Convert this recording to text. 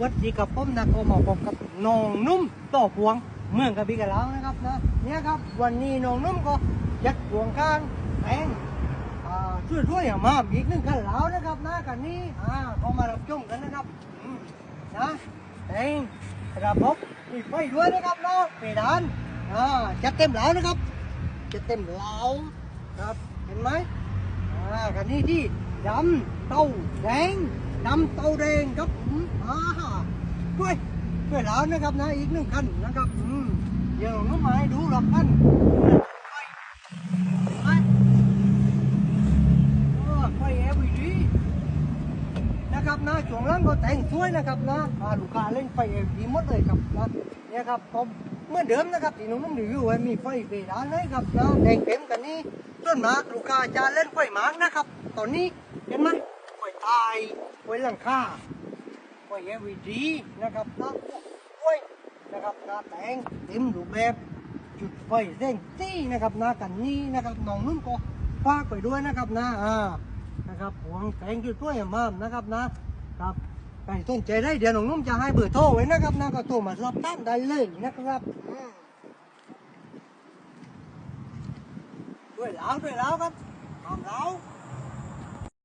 วัดดีกับผมนะก็มาพบกับน้องนุ่มต่อพวงเมืองกระบี่กันแล้วนะครับนะเนี่ยครับวันนี้น้องนุ่มก็ยัดพวงข้างแตงช่วยช่วยมาอีกหนึ่งกันแล้วนะครับนะกันนี้อ่าก็มารับชมกันนะครับนะแตงระบบมีไฟด้วยนะครับนะเพดานอ่าจัดเต็มแล้วนะครับจัดเต็มแล้วครับเห็นไหมอ่ากันนี้ที่ดำเต้าแดง ดำเตาแดงครับผมอ่าด้วยด้วยแล้วนะครับนะอีกหนึ่งคันนะครับอืมเดี๋ยวน้องมาให้ดูหรอกท่านไปโอ้ไฟเอวีดีนะครับนะช่วงล่างก็แต่งสวยนะครับนะอ่าลูกค้าเล่นไฟเอวีดีหมดเลยครับนะเนี่ยครับผมเมื่อเดิมนะครับที่น้องน้องรีวิวไว้มีไฟเบรดานเลยครับนะแดงเต็มกันนี้ส่วนมากลูกค้าจะเล่นกล้วยหมากนะครับ ตอนนี้เห็นไหมกล้วยตาย กล้หลังคากล้วยเอวีดีนะครับนะกล้วยนะครับนาแตงเต็มรูปแบบจุดไฟเร่งจี้นะครับน้ากันนี้นะครับน้องนุ่นก็ฝากไปด้วยนะครับนะอ่านะครับหวงแตงจุดกล้วยมากนะครับนะครับใครสนใจได้เดี๋ยวน้องนุ่มจะให้เบอร์โทรไว้นะครับนะก็โทรมาสอบถามได้เลยนะครับด้วยแล้วด้วยแล้วครับตามแล้ว